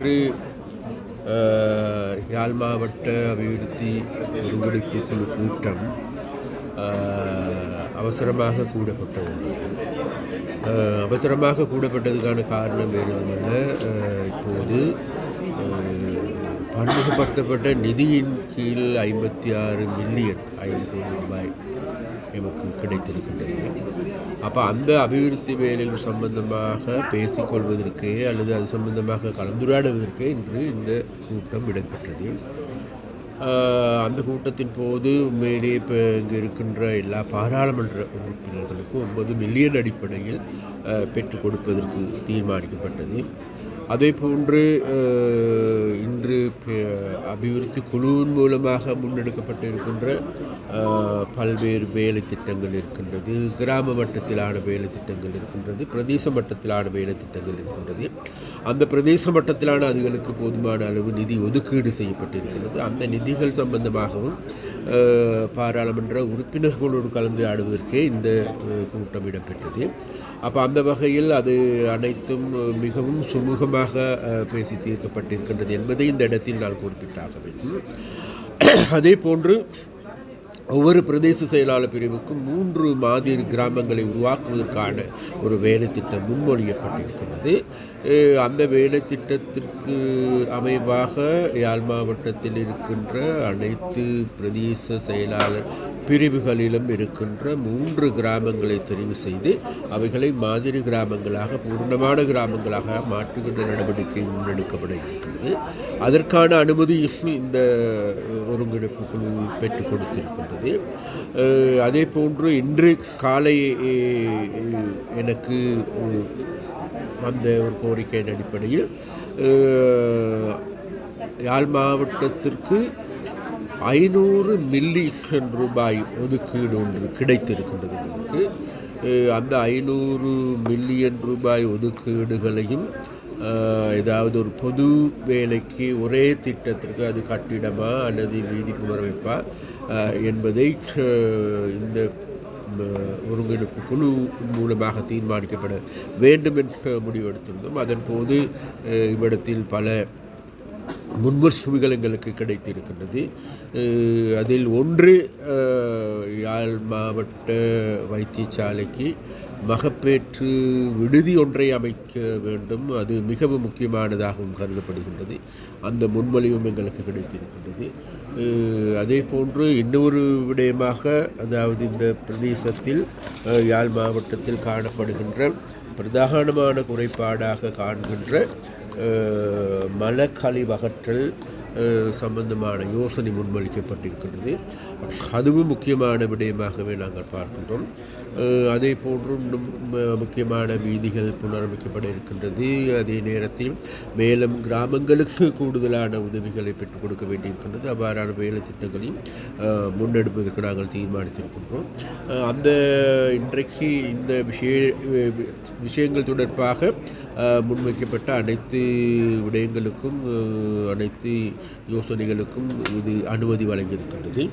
இன்று யாழ் மாவட்ட அபிவிருத்தி ஒருங்கிணைப்பு குழு கூட்டம் அவசரமாக கூடப்பட்ட ஒன்று அவசரமாக கூடப்பட்டதுக்கான காரணம் வேறுமல்ல இப்போது பன்முகப்படுத்தப்பட்ட நிதியின் கீழ் ஐம்பத்தி ஆறு மில்லியன் ஐந்து ரூபாய். எமக்கு கிடைத்திருக்கின்றது. அப்போ அந்த அபிவிருத்தி வேலைகள் சம்பந்தமாக பேசிக்கொள்வதற்கு அல்லது அது சம்பந்தமாக கலந்துரையாடுவதற்கு இன்று இந்த கூட்டம் இடம்பெற்றது. அந்த கூட்டத்தின் போது உண்மையிலேயே இப்போ இங்கே இருக்கின்ற எல்லா பாராளுமன்ற உறுப்பினர்களுக்கும் ஒன்பது மில்லியன் அடிப்படையில் பெற்றுக் கொடுப்பதற்கு தீர்மானிக்கப்பட்டது. அதே போன்று இன்று அபிவிருத்தி குழுவின் மூலமாக முன்னெடுக்கப்பட்டு இருக்கின்ற பல்வேறு வேலை திட்டங்கள் இருக்கின்றது. கிராம மட்டத்திலான வேலை திட்டங்கள் இருக்கின்றது. பிரதேச மட்டத்திலான வேலை திட்டங்கள் இருக்கின்றது. அந்த பிரதேச மட்டத்திலான அதுகளுக்கு போதுமான அளவு நிதி ஒதுக்கீடு செய்யப்பட்டிருக்கிறது அந்த நிதிகள் சம்பந்தமாகவும் பாராளுமன்ற உறுப்பினர்களோடு கலந்து ஆடுவதற்கே இந்த கூட்டம் இடம்பெற்றது. அப்போ அந்த வகையில் அது அனைத்தும் மிகவும் சுமூகமாக பேசி தீர்க்கப்பட்டிருக்கின்றது என்பதை இந்த இடத்தில் நான் குறிப்பிட்டாக வேண்டும். அதே போன்று ஒவ்வொரு பிரதேச செயலாளர் பிரிவுக்கும் மூன்று மாதிரி கிராமங்களை உருவாக்குவதற்கான ஒரு வேலைத்திட்டம் முன்மொழியப்பட்டிருக்கிறது அந்த வேலைத்திட்டத்திற்கு அமைவாக யாழ் மாவட்டத்தில் இருக்கின்ற அனைத்து பிரதேச செயலாளர் பிரிவுகளிலும் இருக்கின்ற மூன்று கிராமங்களை தெரிவு செய்து அவைகளை மாதிரி கிராமங்களாக பூர்ணமான கிராமங்களாக மாற்றுகின்ற நடவடிக்கை முன்னெடுக்கப்பட அதற்கான அனுமதி இந்த ஒருங்கிணைப்பு குழு பெற்றுக் கொடுத்திருக்கின்றது. அதே போன்று இன்று காலை எனக்கு ஒரு- வந்த ஒரு கோரிக்கையின் அடிப்படையில் யாழ் மாவட்டத்திற்கு ஐநூறு மில்லியன் ரூபாய் ஒதுக்கீடு ஒன்று கிடைத்திருக்கின்றது நமக்கு. அந்த ஐநூறு மில்லியன் ரூபாய் ஒதுக்கீடுகளையும் ஏதாவது ஒரு பொது வேலைக்கு ஒரே திட்டத்திற்கு அது கட்டிடமா அல்லது வீதி புனரமைப்பா என்பதை இந்த ஒருங்கிணைப்பு குழு மூலமாக தீர்மானிக்கப்பட வேண்டும் என்ற முடிவெடுத்திருந்தோம். அதன் போது இவ்விடத்தில் பல முன்வரிசைகள் எங்களுக்கு கிடைத்திருக்கின்றது. அதில் ஒன்று யாழ் மாவட்ட வைத்தியசாலைக்கு மகப்பேற்று விடுதி ஒன்றை அமைக்க வேண்டும். அது மிகவும் முக்கியமானதாகவும் கருதப்படுகின்றது. அந்த முன்மொழிவும் எங்களுக்கு கிடைத்திருக்கின்றது. அதே போன்று இன்னொரு விடயமாக அதாவது இந்த பிரதேசத்தில் யாழ் மாவட்டத்தில் காணப்படுகின்ற பிரதானமான குறைபாடாக காண்கின்ற மலக்கழிவகற்றல் அஹ், சம்பந்தமான யோசனை முன்மொழிக்கப்பட்டிருக்கிறது. அதுவும் முக்கியமான விடயமாகவே நாங்கள் பார்க்கின்றோம். அதே போன்று இன்னும் ம- முக்கியமான வீதிகள் புனரமைக்கப்பட இருக்கின்றது. அதே நேரத்தில் மேலும் கிராமங்களுக்கு கூடுதலான உதவிகளை பெற்றுக் கொடுக்க வேண்டியிருக்கின்றது. அவ்வாறான வேலை திட்டங்களையும் முன்னெடுப்பதற்கு நாங்கள் தீர்மானித்திருக்கின்றோம். அந்த இன்றைக்கு இந்த விஷய விஷயங்கள் தொடர்பாக முன்வைக்கப்பட்ட அனைத்து விடயங்களுக்கும் அனைத்து யோசனைகளுக்கும் இது அனுமதி வழங்கியிருக்கின்றது.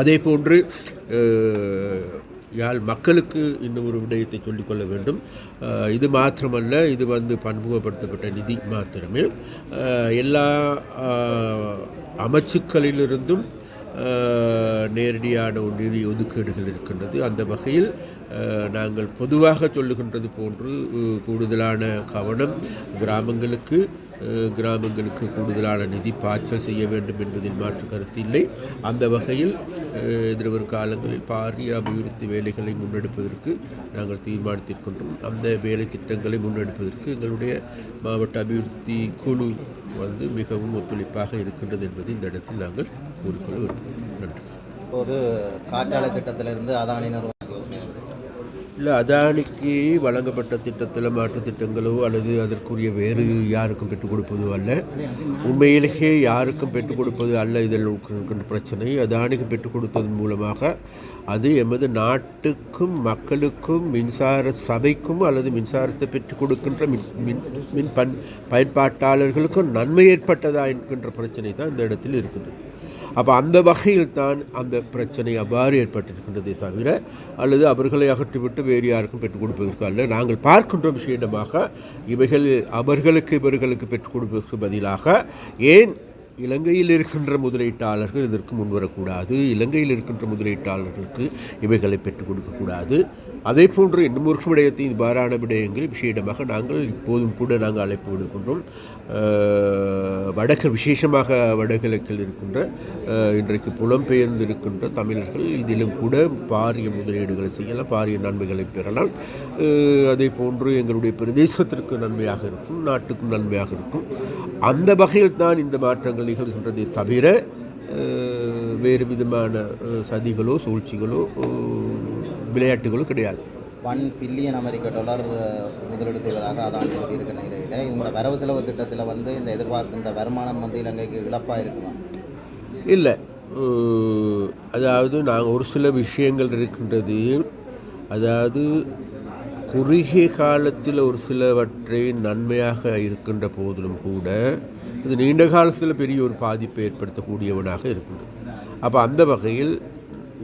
அதே போன்று யாழ் மக்களுக்கு இன்னும் ஒரு விடயத்தை சொல்லிக்கொள்ள வேண்டும். இது மாத்திரமல்ல இது வந்து பன்முகப்படுத்தப்பட்ட நிதி மாத்திரமே. எல்லா அமைச்சுக்களிலிருந்தும் நேரடியான ஒரு நிதி ஒதுக்கீடுகள் இருக்கின்றது. அந்த வகையில் நாங்கள் பொதுவாக சொல்லுகின்றது போன்று கூடுதலான கவனம் கிராமங்களுக்கு கிராமங்களுக்கு கூடுதலான நிதி பாய்ச்சல் செய்ய வேண்டும் என்பதில் மாற்று கருத்து இல்லை. அந்த வகையில் எதிர்வரும் காலங்களில் பாரிய அபிவிருத்தி வேலைகளை முன்னெடுப்பதற்கு நாங்கள் தீர்மானித்திருக்கின்றோம். அந்த வேலை திட்டங்களை முன்னெடுப்பதற்கு எங்களுடைய மாவட்ட அபிவிருத்தி குழு வந்து மிகவும் ஒத்துழைப்பாக இருக்கின்றது என்பதை இந்த இடத்தில் நாங்கள் கூறிக்கொள்ள விரும்புகிறோம் நன்றி. இப்போது காற்றாலை திட்டத்திலிருந்து அதானி நிறுவனம் இல்லை அதானிக்கு வழங்கப்பட்ட திட்டத்தில் மாற்றுத் திட்டங்களோ அல்லது அதற்குரிய வேறு யாருக்கும் பெற்றுக் கொடுப்பதோ அல்ல. உண்மையிலேயே யாருக்கும் பெற்றுக் கொடுப்பது அல்ல இதில் இருக்கின்ற பிரச்சனை. அதானிக்கு பெற்றுக் கொடுத்ததன் மூலமாக அது எமது நாட்டுக்கும் மக்களுக்கும் மின்சார சபைக்கும் அல்லது மின்சாரத்தை பெற்றுக் கொடுக்கின்ற மின் மின் மின் பன் பயன்பாட்டாளர்களுக்கும் நன்மை ஏற்பட்டதா என்கின்ற பிரச்சனை தான் இந்த இடத்தில் இருக்குது. அப்போ அந்த வகையில் தான் அந்த பிரச்சனை அவ்வாறு ஏற்பட்டிருக்கின்றதே தவிர அல்லது அவர்களை அகற்றிவிட்டு வேறு யாருக்கும் பெற்றுக் கொடுப்பதற்கு அல்ல. நாங்கள் பார்க்கின்ற விஷயமாக இவைகள் அவர்களுக்கு இவர்களுக்கு பெற்றுக் கொடுப்பதற்கு பதிலாக ஏன் இலங்கையில் இருக்கின்ற முதலீட்டாளர்கள் இதற்கு முன்வரக்கூடாது இலங்கையில் இருக்கின்ற முதலீட்டாளர்களுக்கு இவைகளை பெற்றுக் கொடுக்கக்கூடாது அதே போன்று இன்னும் ஒரு விடயத்தை இவ்வாறான விடயங்கள் விஷயமாக நாங்கள் இப்போதும் கூட நாங்கள் அழைப்பு விடுக்கின்றோம். வடக்கு விசேஷமாக வடகிழக்கில் இருக்கின்ற இன்றைக்கு புலம்பெயர்ந்து இருக்கின்ற தமிழர்கள் இதிலும் கூட பாரிய முதலீடுகளை செய்யலாம் பாரிய நன்மைகளை பெறலாம். அதே போன்று எங்களுடைய பிரதேசத்திற்கு நன்மையாக இருக்கும் நாட்டுக்கும் நன்மையாக இருக்கும். அந்த வகையில் தான் இந்த மாற்றங்கள் நிகழ்கின்றதே தவிர வேறு விதமான சதிகளோ சூழ்ச்சிகளோ அஹ், விளையாட்டுகளோ கிடையாது ஒன் பில்லியன் அமெரிக்க டாலர் முதலீடு செய்வதாக அதானி சொல்லியிருக்க நிலையில் இந்த வரவு செலவு திட்டத்தில் வந்து இந்த எதிர்பார்க்கின்ற வருமானம் வந்து இலங்கைக்கு இழப்பாக இருக்குமா? இல்லை. அதாவது நாங்கள் ஒரு சில விஷயங்கள் இருக்கின்றது அதாவது குறுகிய காலத்தில் ஒரு சிலவற்றை நன்மையாக இருக்கின்ற போதிலும் கூட இது நீண்ட காலத்தில் பெரிய ஒரு பாதிப்பை ஏற்படுத்தக்கூடியவனாக இருக்கின்றது. அப்போ அந்த வகையில்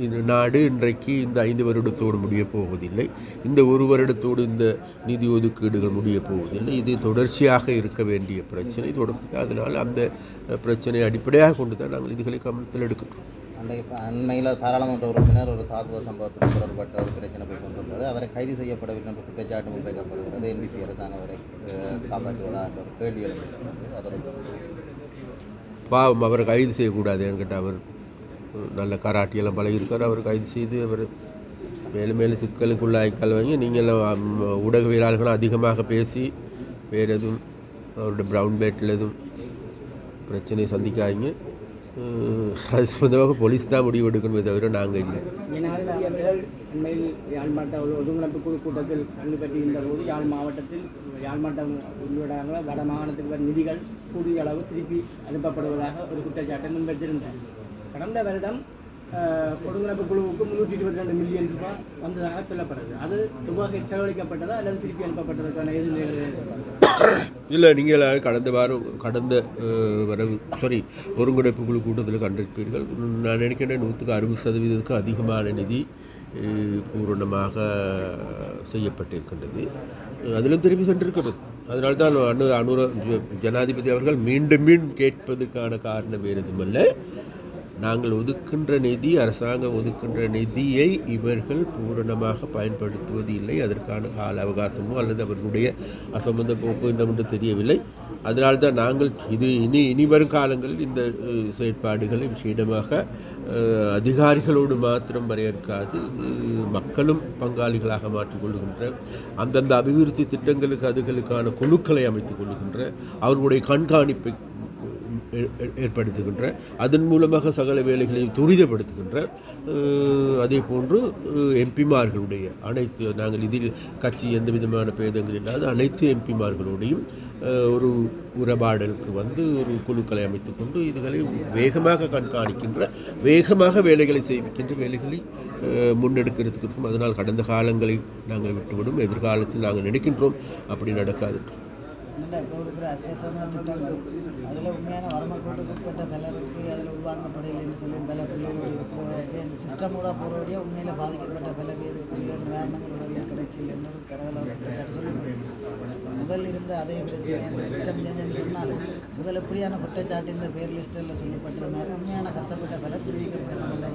இந்த நாடு இன்றைக்கு இந்த ஐந்து வருடத்தோடு முடியப் போவதில்லை. இந்த ஒரு வருடத்தோடு இந்த நிதி ஒதுக்கீடுகள் முடியப் போவதில்லை. இது தொடர்ச்சியாக இருக்க வேண்டிய பிரச்சனை. தொடர்ச்சி அதனால் அந்த பிரச்சனையை அடிப்படையாக கொண்டு தான் நாங்கள் இதுகளை கவனத்தில் எடுக்கிறோம் அன்றைக்கு அண்மையில் பாராளுமன்ற உறுப்பினர் ஒரு தாக்குதல் சம்பவத்துடன் தொடர்பட்ட ஒரு பிரச்சனை போய் கொண்டிருந்தது. அவரை கைது செய்யப்படவில்லை என்ற குற்றச்சாட்டு முன்வைக்கப்படுகிறது என்பிபி அரசாங்கம் அவரை காப்பாற்றுவதா என்ற ஒரு கேள்வி எழுந்திருக்கிறது. அதற்கு பாவம் அவரை கைது செய்யக்கூடாது என்கிட்ட அவர் நல்ல கராட்டியெல்லாம் பழகியிருக்கார். அவர் கைது செய்து அவர் மேலும் மேலும் சிக்கலுக்குள்ளாய்க்கால் வாங்கி நீங்களும் ஊடகவியலாளர்களும் அதிகமாக பேசி வேறு எதுவும் அவருடைய ப்ரௌன் பேட்டில் எதுவும் பிரச்சனையை சந்திக்காதீங்க. அது சம்மந்தமாக போலீஸ் தான் முடிவு எடுக்கணுமே தவிர நாங்கள் இல்லை. ஜனாதிபதிகள் அண்மையில் யாழ் மாவட்ட ஒரு ஒருங்கிணைப்பு குழு கூட்டத்தில் பங்கு பெற்றிருந்த போது யாழ் மாவட்டத்தில் யாழ் மாவட்டம் உள்ளிடாக வட மாகாணத்துக்கு நிதிகள் கூடிய அளவு திருப்பி அனுப்பப்படுவதாக ஒரு குற்றச்சாட்டை முன்வைத்திருந்தார். கடந்த வருடம் அஹ், குழுவுக்கு முன்னூற்றி இருபத்தி ரெண்டு மில்லியன் ரூபாய் வந்ததாக சொல்லப்படுது. அது ரூபாய் செலவழிக்கப்பட்டதா அல்லது திருப்பி அனுப்பப்பட்டதற்கான எதிர்நிலை இல்லை நீங்கள் கடந்த வாரம் கடந்த வரவு சாரி ஒருங்கிணைப்பு குழு கூட்டத்தில் கண்டிருப்பீர்கள். நான் நினைக்கிறேன் நூற்றுக்கு அறுபது சதவீதத்துக்கும் அதிகமான நிதி பூரணமாக செய்யப்பட்டிருக்கின்றது. அதிலும் திரும்பி சென்றிருக்கிறது. அதனால்தான் அனு அனுர ஜனாதிபதி அவர்கள் மீண்டும் மீண்டும் கேட்பதற்கான காரணம் வேறு எதுவுமல்ல நாங்கள் ஒதுக்கின்ற நிதி அரசாங்கம் ஒதுக்கின்ற நிதியை இவர்கள் பூரணமாக பயன்படுத்துவது இல்லை. அதற்கான கால அவகாசமோ அல்லது அவர்களுடைய அசம்பந்த போக்கு என்னவென்று தெரியவில்லை. அதனால்தான் நாங்கள் இது இனி இனி வரும் காலங்களில் இந்த செயற்பாடுகளை விஷயமாக அதிகாரிகளோடு மாத்திரம் வரையறுக்காது. மக்களும் பங்காளிகளாக மாற்றிக்கொள்கின்ற அந்தந்த அபிவிருத்தி திட்டங்களுக்கு அதுகளுக்கான குழுக்களை அமைத்துக் கொள்கின்ற அவர்களுடைய கண்காணிப்பை ஏற்படுத்துகின்ற அதன் மூலமாக சகல வேலைகளையும் துரிதப்படுத்துகின்ற அதே போன்று எம்பிமார்களுடைய அனைத்து நாங்கள் இதில் கட்சி எந்த விதமான பேதங்கள் இல்லாத அனைத்து எம்பிமார்களுடையும் ஒரு உறவாடலுக்கு வந்து ஒரு குழுக்களை அமைத்து கொண்டு இதுகளை வேகமாக கண்காணிக்கின்ற வேகமாக வேலைகளை செய்விக்கின்ற வேலைகளை முன்னெடுக்கிறதுக்கு அதனால் கடந்த காலங்களை நாங்கள் விட்டுவிடும் எதிர்காலத்தில் நாங்கள் நினைக்கின்றோம். அப்படி நடக்காது. இல்லை இப்போ இருக்கிற அசேசமான திட்டங்கள் அதில் உண்மையான வரமக்கோட்டுக்கு உட்பட்ட பலருக்கு அதில் உள்வாங்கப்படையில்லைன்னு சொல்லி பல பிள்ளைகளுடைய இருக்கிற இந்த சிஸ்டமோட போகிறோடைய உண்மையில் பாதிக்கப்பட்ட பல பேருக்கு நிவாரணங்கள் முதல்ல கிடைக்கல என்னொரு பரவலாக குற்றச்சாட்டு சொல்லி முதல் இருந்த அதே பிரச்சனை அந்த சிஸ்டம் சேஞ்ச் சொன்னாலும் முதல் எப்படியான குற்றச்சாட்டு இந்த பேர் லிஸ்டில் சொல்லப்பட்டது? மாதிரி உண்மையான கஷ்டப்பட்ட பலர் தெரிவிக்கப்பட்ட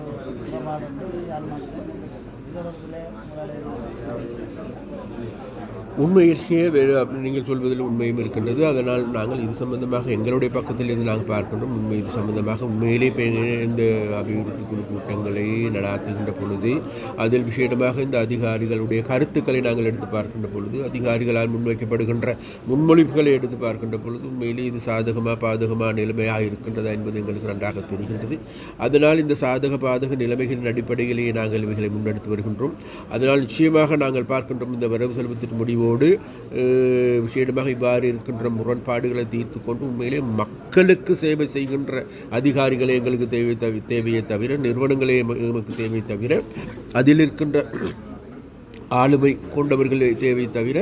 உறவாடு ஆள் மாற்றம் உண்மையிலேயே நீங்கள் சொல்வதில் உண்மையும் இருக்கின்றது. அதனால் நாங்கள் இது சம்பந்தமாக எங்களுடைய பக்கத்தில் இருந்து நாங்கள் பார்க்கின்றோம். உண்மை இது சம்பந்தமாக உண்மையிலே இந்த அபிவிருத்தி குழு கூட்டங்களை நடாத்துகின்ற பொழுது அதில் விசேடமாக இந்த அதிகாரிகளுடைய கருத்துக்களை நாங்கள் எடுத்து பார்க்கின்ற பொழுது அதிகாரிகளால் முன்வைக்கப்படுகின்ற முன்மொழிவுகளை எடுத்து பார்க்கின்ற பொழுது உண்மையிலே இது சாதகமாக பாதகமாக நிலைமையாக இருக்கின்றதா என்பது எங்களுக்கு நன்றாக தெரிகின்றது. அதனால் இந்த சாதக பாதக நிலைமைகளின் அடிப்படையிலேயே நாங்கள் இவைகளை முன்னெடுத்து வருகின்றோம் அதனால் நிச்சயமாக நாங்கள் பார்க்கின்றோம் இந்த வரவு செலவு முடிவோடு விஷயமாக விசேடமாக இவ்வாறு இருக்கின்ற முரண்பாடுகளை தீர்த்து கொண்டு உண்மையிலே மக்களுக்கு சேவை செய்கின்ற அதிகாரிகளே எங்களுக்கு தேவை தேவையை தவிர நிறுவனங்களே எங்களுக்கு எமக்கு தேவை தவிர அதில் இருக்கின்ற ஆளுமை கொண்டவர்களே தேவை தவிர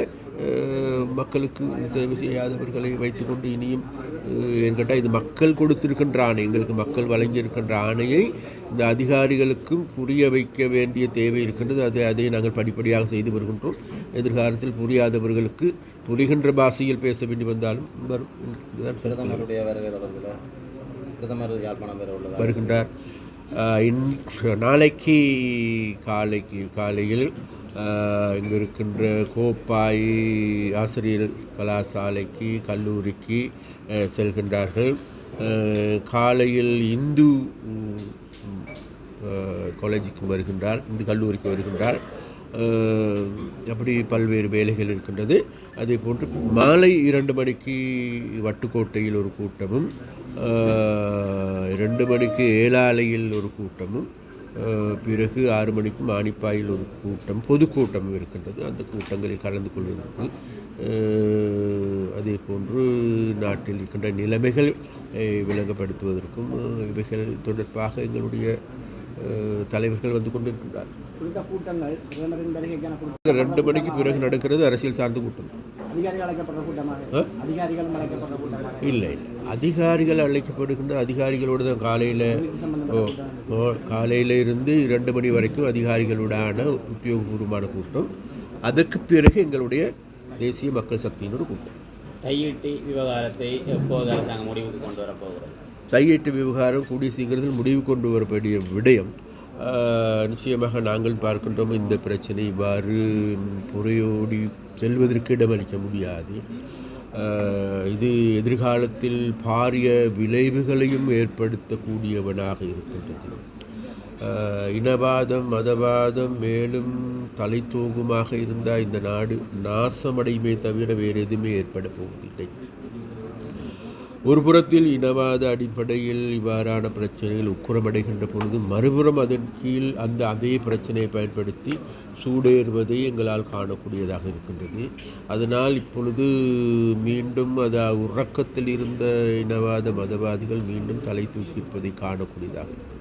மக்களுக்கு சேவை செய்யாதவர்களை வைத்துக்கொண்டு இனியும் என்கிட்ட இது மக்கள் கொடுத்திருக்கின்ற ஆணை எங்களுக்கு மக்கள் வழங்கியிருக்கின்ற ஆணையை இந்த அதிகாரிகளுக்கும் புரிய வைக்க வேண்டிய தேவை இருக்கின்றது. அதை அதை நாங்கள் படிப்படியாக செய்து வருகின்றோம். எதிர்காலத்தில் புரியாதவர்களுக்கு புரிகின்ற பாஷையில் பேச வேண்டி வந்தாலும் வரும். பிரதமருடைய வருகை தொடர்பில் பிரதமர் யாழ்ப்பாணம் பெற உள்ளதா வருகின்றார். நாளைக்கு காலைக்கு காலையில் இங்கு இருக்கின்ற கோப்பாய் ஆசிரியர் கலாசாலைக்கு கல்லூரிக்கு செல்கின்றார்கள். காலையில் இந்து காலேஜுக்கு வருகின்றார் இந்து கல்லூரிக்கு வருகின்றார். அப்படி பல்வேறு வேலைகள் இருக்கின்றது. அதே போன்று மாலை இரண்டு மணிக்கு வட்டுக்கோட்டையில் ஒரு கூட்டமும் ரெண்டு இரண்டு மணிக்கு ஏழாலையில் ஒரு கூட்டமும் பிறகு ஆறு மணிக்கு மானிப்பாயில் ஒரு கூட்டம் பொதுக்கூட்டமும் இருக்கின்றது. அந்த கூட்டங்களில் கலந்து கொள்வதற்கு அதே போன்று நாட்டில் இருக்கின்ற நிலைமைகள் விளங்கப்படுத்துவதற்கும் இவைகள் தொடர்பாக எங்களுடைய தலைவர்கள் வந்து கொண்டிருக்கின்றார். ரெண்டு மணிக்கு பிறகு நடக்கிறது அரசியல் சார்ந்த கூட்டம். இல்லை இல்லை. அதிகாரிகள் அழைக்கப்படுகின்ற அதிகாரிகளோடு தான் காலையில் காலையில இருந்து இரண்டு மணி வரைக்கும் அதிகாரிகளுடான உத்தியோகபூர்வமான கூட்டம். அதற்கு பிறகு எங்களுடைய தேசிய மக்கள் சக்தியின் ஒரு கூட்டம். கையீட்டு விவகாரத்தை எப்போது அரசாங்கம் முடிவுக்கு கொண்டு வரப்போகிறது கையேட்டு விவகாரம் கூடிய சீக்கிரத்தில் முடிவு கொண்டு வரக்கூடிய விடயம். நிச்சயமாக நாங்கள் பார்க்கின்றோம் இந்த பிரச்சனை இவ்வாறு புறையோடி செல்வதற்கு இடமளிக்க முடியாது. இது எதிர்காலத்தில் பாரிய விளைவுகளையும் ஏற்படுத்தக்கூடியவனாக இருக்கின்றது. இனவாதம் மதவாதம் மேலும் தலை தூங்குமாக இருந்தால் இந்த நாடு நாசமடையுமே தவிர வேறு எதுவுமே ஏற்பட போவதில்லை. ஒரு புறத்தில் இனவாத அடிப்படையில் இவ்வாறான பிரச்சனைகள் உக்குரமடைகின்ற பொழுது மறுபுறம் அதன் கீழ் அந்த அதே பிரச்சனையை பயன்படுத்தி சூடேறுவதை எங்களால் காணக்கூடியதாக இருக்கின்றது. அதனால் இப்பொழுது மீண்டும் அது உறக்கத்தில் இருந்த இனவாத மதவாதிகள் மீண்டும் தலை தூக்கியிருப்பதை காணக்கூடியதாக இருக்கிறது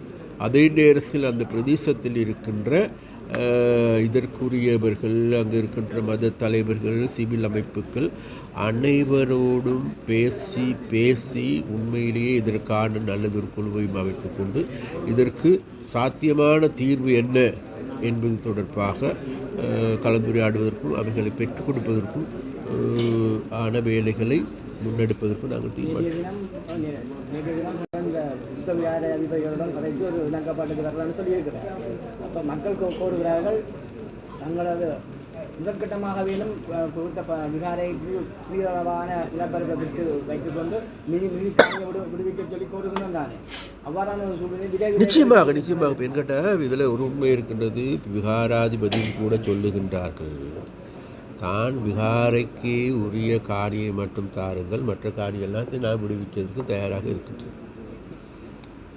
அதே நேரத்தில் அந்த பிரதேசத்தில் இருக்கின்ற இதற்குரியவர்கள் அங்கே இருக்கின்ற மத தலைவர்கள் சிவில் அமைப்புகள் அனைவரோடும் பேசி பேசி உண்மையிலேயே இதற்கான நல்லதொரு குழுவையும் அமைத்து கொண்டு இதற்கு சாத்தியமான தீர்வு என்ன என்பது தொடர்பாக கலந்துரையாடுவதற்கும் அவைகளை பெற்றுக் கொடுப்பதற்கும் ஆன வேலைகளை முன்னெடுப்பதற்கும் நாங்கள் தீர்மானம் விகார அதிபதிகளுடன் கலைத்து ஒரு இணக்கப்பாட்டுக்கு வரலான்னு சொல்லியிருக்கிறேன். அப்போ மக்கள் கோருகிறார்கள் தங்களது முதற்கட்டமாக வேணும் கொடுத்த விகாரை விகாரைக்கு சிறிதளவான நிலப்பரப்பை விட்டு வைத்துக்கொண்டு மிதி மிதிக்காக விடு விடுவிக்க சொல்லி கோருகிறோம் தானே அவ்வாறான ஒரு சூழ்நிலை நிச்சயமாக நிச்சயமாக பெண்கட்ட இதில் ஒரு உண்மை இருக்கின்றது. விகாராதிபதியும் கூட சொல்லுகின்றார்கள். தான் விகாரைக்கு உரிய காணியை மட்டும் தாருங்கள் மற்ற காணி எல்லாத்தையும் நான் விடுவிக்கிறதுக்கு தயாராக இருக்கின்றேன்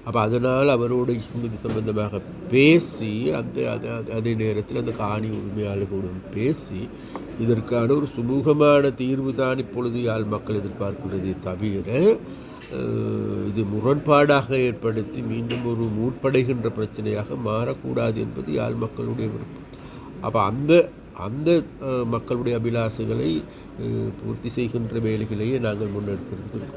அப்போ அதனால் அவரோடு இது சம்பந்தமாக பேசி அந்த அதே நேரத்தில் அந்த காணி உரிமையாளர்களுடன் பேசி இதற்கான ஒரு சுமூகமான தீர்வு தான் இப்பொழுது யாழ் மக்கள் எதிர்பார்க்கிறதே தவிர இது முரண்பாடாக ஏற்படுத்தி மீண்டும் ஒரு மூட்படைகின்ற பிரச்சனையாக மாறக்கூடாது என்பது யாழ் மக்களுடைய விருப்பம். அப்போ அந்த அந்த மக்களுடைய அபிலாசைகளை பூர்த்தி செய்கின்ற வேலைகளையே நாங்கள் முன்னெடுத்திருக்கிறோம்.